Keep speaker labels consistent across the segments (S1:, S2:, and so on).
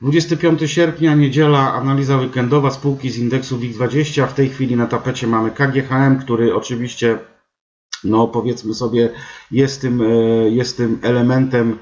S1: 25 sierpnia, niedziela, analiza weekendowa spółki z indeksu WIG20. W tej chwili na tapecie mamy KGHM, który oczywiście, no powiedzmy sobie, jest tym, e, jest tym elementem,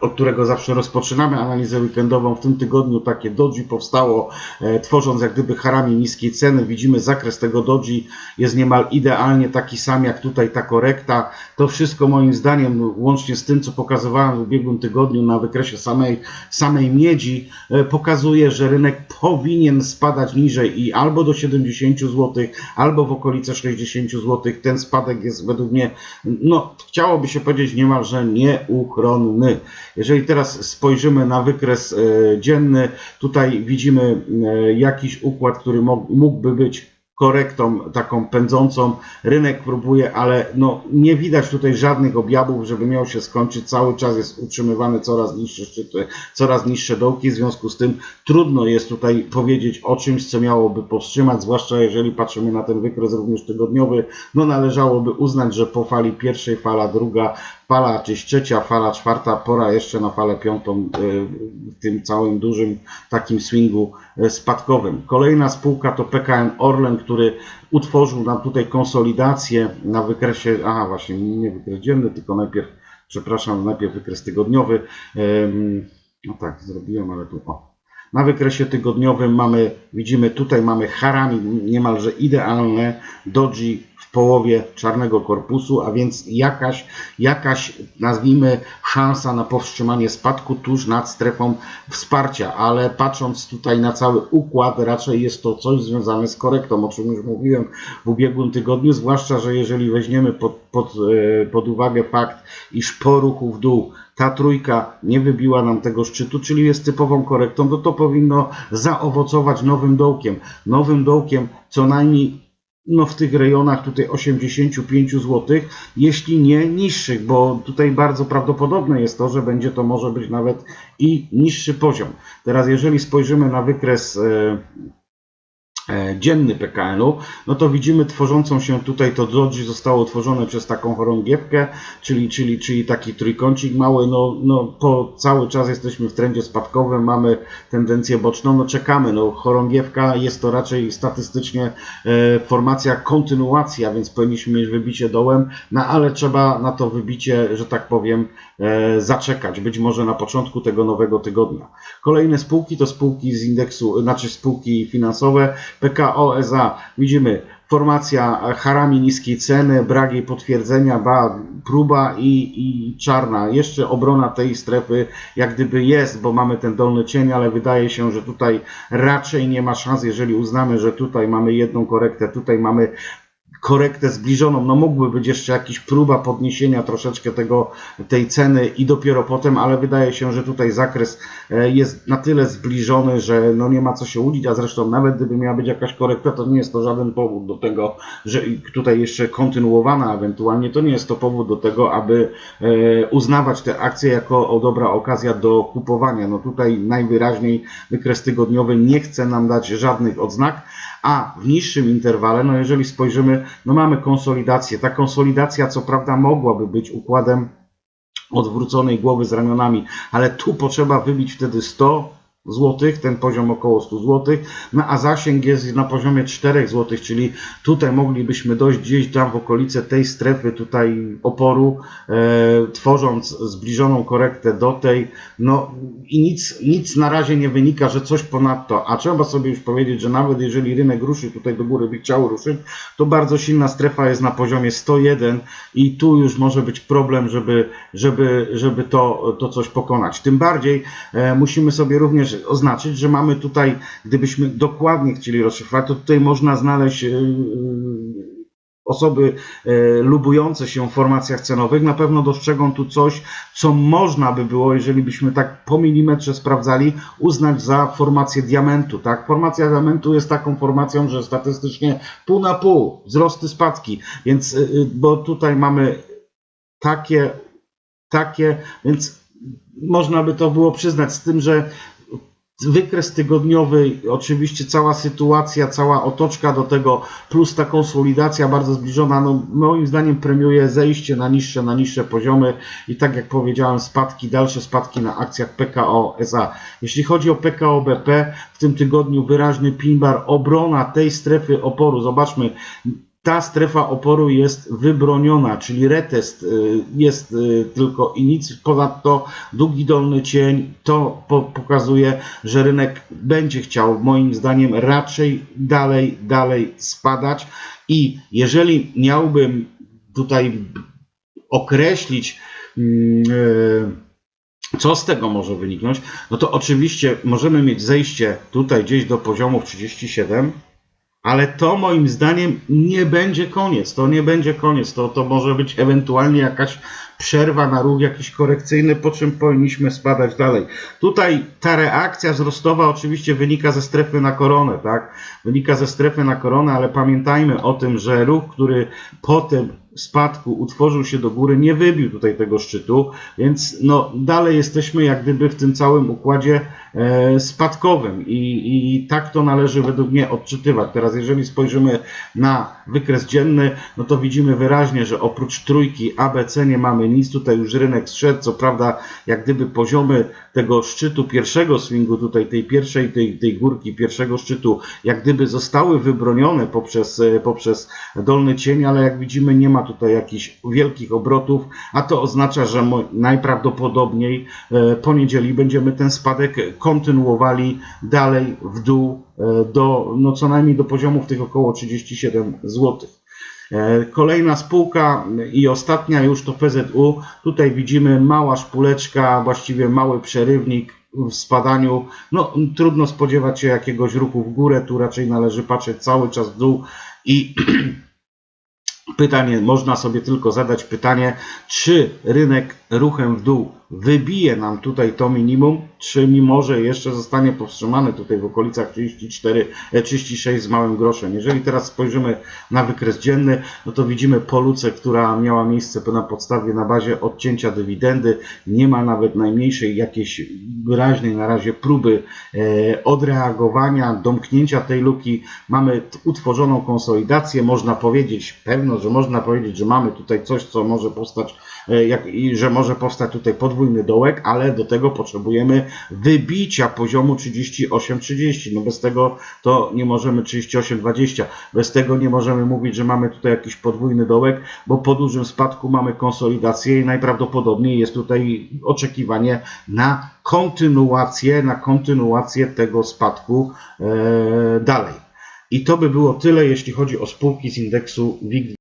S1: od którego zawsze rozpoczynamy analizę weekendową. W tym tygodniu takie doji powstało, e, tworząc jak gdyby harami niskiej ceny. Widzimy zakres tego doji jest niemal idealnie taki sam jak tutaj ta korekta. To wszystko moim zdaniem, łącznie z tym, co pokazywałem w ubiegłym tygodniu na wykresie samej, samej miedzi, e, pokazuje, że rynek powinien spadać niżej i albo do 70 zł, albo w okolice 60 zł. Ten spadek jest według mnie, no chciałoby się powiedzieć niemalże nieuchronny. Jeżeli teraz spojrzymy na wykres e, dzienny, tutaj widzimy e, jakiś układ, który mógł- mógłby być korektą taką pędzącą. Rynek próbuje, ale no, nie widać tutaj żadnych objawów, żeby miał się skończyć. Cały czas jest utrzymywany coraz niższe szczyty, coraz niższe dołki. W związku z tym trudno jest tutaj powiedzieć o czymś, co miałoby powstrzymać, zwłaszcza jeżeli patrzymy na ten wykres również tygodniowy. No należałoby uznać, że po fali pierwszej fala druga, fala czy trzecia, fala czwarta, pora jeszcze na falę piątą y, w tym całym dużym takim swingu y, spadkowym. Kolejna spółka to PKN Orlen, który utworzył nam tutaj konsolidację na wykresie, aha właśnie, nie wykres dzienny, tylko najpierw, przepraszam, najpierw wykres tygodniowy. No tak, zrobiłem, ale tu o. Na wykresie tygodniowym mamy, widzimy tutaj mamy harami niemalże idealne, doji w połowie czarnego korpusu, a więc jakaś, jakaś nazwijmy szansa na powstrzymanie spadku tuż nad strefą wsparcia, ale patrząc tutaj na cały układ, raczej jest to coś związane z korektą, o czym już mówiłem w ubiegłym tygodniu, zwłaszcza, że jeżeli weźmiemy pod, pod, e, pod uwagę fakt, iż po ruchu w dół ta trójka nie wybiła nam tego szczytu, czyli jest typową korektą, to to powinno zaowocować nowym dołkiem. Nowym dołkiem co najmniej no w tych rejonach tutaj 85 zł, jeśli nie niższych, bo tutaj bardzo prawdopodobne jest to, że będzie to może być nawet i niższy poziom. Teraz jeżeli spojrzymy na wykres e, dzienny PKN-u, no to widzimy tworzącą się tutaj to doji zostało utworzone przez taką chorągiewkę, czyli, czyli, czyli taki trójkącik mały, no, no po cały czas jesteśmy w trendzie spadkowym, mamy tendencję boczną, no czekamy, no chorągiewka jest to raczej statystycznie e, formacja kontynuacja, więc powinniśmy mieć wybicie dołem, no ale trzeba na to wybicie, że tak powiem, e, zaczekać, być może na początku tego nowego tygodnia. Kolejne spółki to spółki z indeksu, znaczy spółki finansowe, PKO SA, widzimy formacja harami niskiej ceny, brak jej potwierdzenia, ba, próba i, i czarna. Jeszcze obrona tej strefy jak gdyby jest, bo mamy ten dolny cień, ale wydaje się, że tutaj raczej nie ma szans, jeżeli uznamy, że tutaj mamy jedną korektę, tutaj mamy korektę zbliżoną, no mógłby być jeszcze jakiś próba podniesienia troszeczkę tego, tej ceny i dopiero potem, ale wydaje się, że tutaj zakres e, jest na tyle zbliżony, że no nie ma co się łudzić, a zresztą nawet gdyby miała być jakaś korekta, to nie jest to żaden powód do tego, że tutaj jeszcze kontynuowana ewentualnie, to nie jest to powód do tego, aby e, uznawać te akcje jako dobra okazja do kupowania. No tutaj najwyraźniej wykres tygodniowy nie chce nam dać żadnych odznak, a w niższym interwale, no jeżeli spojrzymy, no mamy konsolidację. Ta konsolidacja co prawda mogłaby być układem odwróconej głowy z ramionami, ale tu potrzeba wybić wtedy 100 złotych, ten poziom około 100 złotych, no a zasięg jest na poziomie 4 złotych, czyli tutaj moglibyśmy dojść gdzieś tam w okolice tej strefy tutaj oporu, e, tworząc zbliżoną korektę do tej, no i nic, nic na razie nie wynika, że coś ponadto, a trzeba sobie już powiedzieć, że nawet jeżeli rynek ruszy tutaj do góry, by chciał ruszyć, to bardzo silna strefa jest na poziomie 101 i tu już może być problem, żeby, żeby, żeby to, to coś pokonać. Tym bardziej e, musimy sobie również oznaczyć, że mamy tutaj, gdybyśmy dokładnie chcieli rozszyfrować, to tutaj można znaleźć e, e, osoby e, lubujące się w formacjach cenowych na pewno dostrzegą tu coś, co można by było, jeżeli byśmy tak po milimetrze sprawdzali, uznać za formację diamentu. Tak? Formacja diamentu jest taką formacją, że statystycznie pół na pół, wzrosty, spadki, więc, bo tutaj mamy takie, takie, więc można by to było przyznać z tym, że Wykres tygodniowy, oczywiście cała sytuacja, cała otoczka do tego, plus ta konsolidacja bardzo zbliżona, no moim zdaniem premiuje zejście na niższe, na niższe poziomy i tak jak powiedziałem, spadki, dalsze spadki na akcjach PKO SA. Jeśli chodzi o PKO BP, w tym tygodniu wyraźny pin bar, obrona tej strefy oporu, zobaczmy, ta strefa oporu jest wybroniona, czyli retest y, jest y, tylko i nic. Ponadto długi dolny cień to po, pokazuje, że rynek będzie chciał moim zdaniem raczej dalej, dalej spadać i jeżeli miałbym tutaj określić mm, y, co z tego może wyniknąć, no to oczywiście możemy mieć zejście tutaj gdzieś do poziomów 37, ale to moim zdaniem nie będzie koniec. To nie będzie koniec. To, to może być ewentualnie jakaś przerwa na ruch jakiś korekcyjny, po czym powinniśmy spadać dalej. Tutaj ta reakcja wzrostowa oczywiście wynika ze strefy na koronę, tak? Wynika ze strefy na koronę, ale pamiętajmy o tym, że ruch, który po tym spadku utworzył się do góry, nie wybił tutaj tego szczytu, więc no dalej jesteśmy jak gdyby w tym całym układzie e, spadkowym i, i tak to należy według mnie odczytywać. Teraz jeżeli spojrzymy na wykres dzienny, no to widzimy wyraźnie, że oprócz trójki ABC nie mamy nic, tutaj już rynek zszedł, co prawda jak gdyby poziomy tego szczytu pierwszego swingu, tutaj tej pierwszej, tej, tej górki pierwszego szczytu, jak gdyby zostały wybronione poprzez, e, poprzez dolny cień, ale jak widzimy nie ma tutaj jakichś wielkich obrotów, a to oznacza, że najprawdopodobniej e, po niedzieli będziemy ten spadek kontynuowali dalej w dół e, do, no co najmniej do poziomów tych około 37 zł. E, Kolejna spółka i ostatnia już to PZU. Tutaj widzimy mała szpuleczka, właściwie mały przerywnik w spadaniu. No, trudno spodziewać się jakiegoś ruchu w górę, tu raczej należy patrzeć cały czas w dół i pytanie, można sobie tylko zadać pytanie, czy rynek ruchem w dół wybije nam tutaj to minimum, czy mimo, że jeszcze zostanie powstrzymany tutaj w okolicach 34, e, 36 z małym groszem. Jeżeli teraz spojrzymy na wykres dzienny, no to widzimy polucę, która miała miejsce na podstawie, na bazie odcięcia dywidendy. Nie ma nawet najmniejszej jakiejś wyraźnej na razie próby e, odreagowania, domknięcia tej luki. Mamy utworzoną konsolidację. Można powiedzieć, pewno, że można powiedzieć, że mamy tutaj coś, co może powstać, e, jak, i że może powstać tutaj podwójny dołek, ale do tego potrzebujemy wybicia poziomu 38-30. No bez tego to nie możemy 38-20. Bez tego nie możemy mówić, że mamy tutaj jakiś podwójny dołek, bo po dużym spadku mamy konsolidację i najprawdopodobniej jest tutaj oczekiwanie na kontynuację, na kontynuację tego spadku e, dalej. I to by było tyle, jeśli chodzi o spółki z indeksu WIG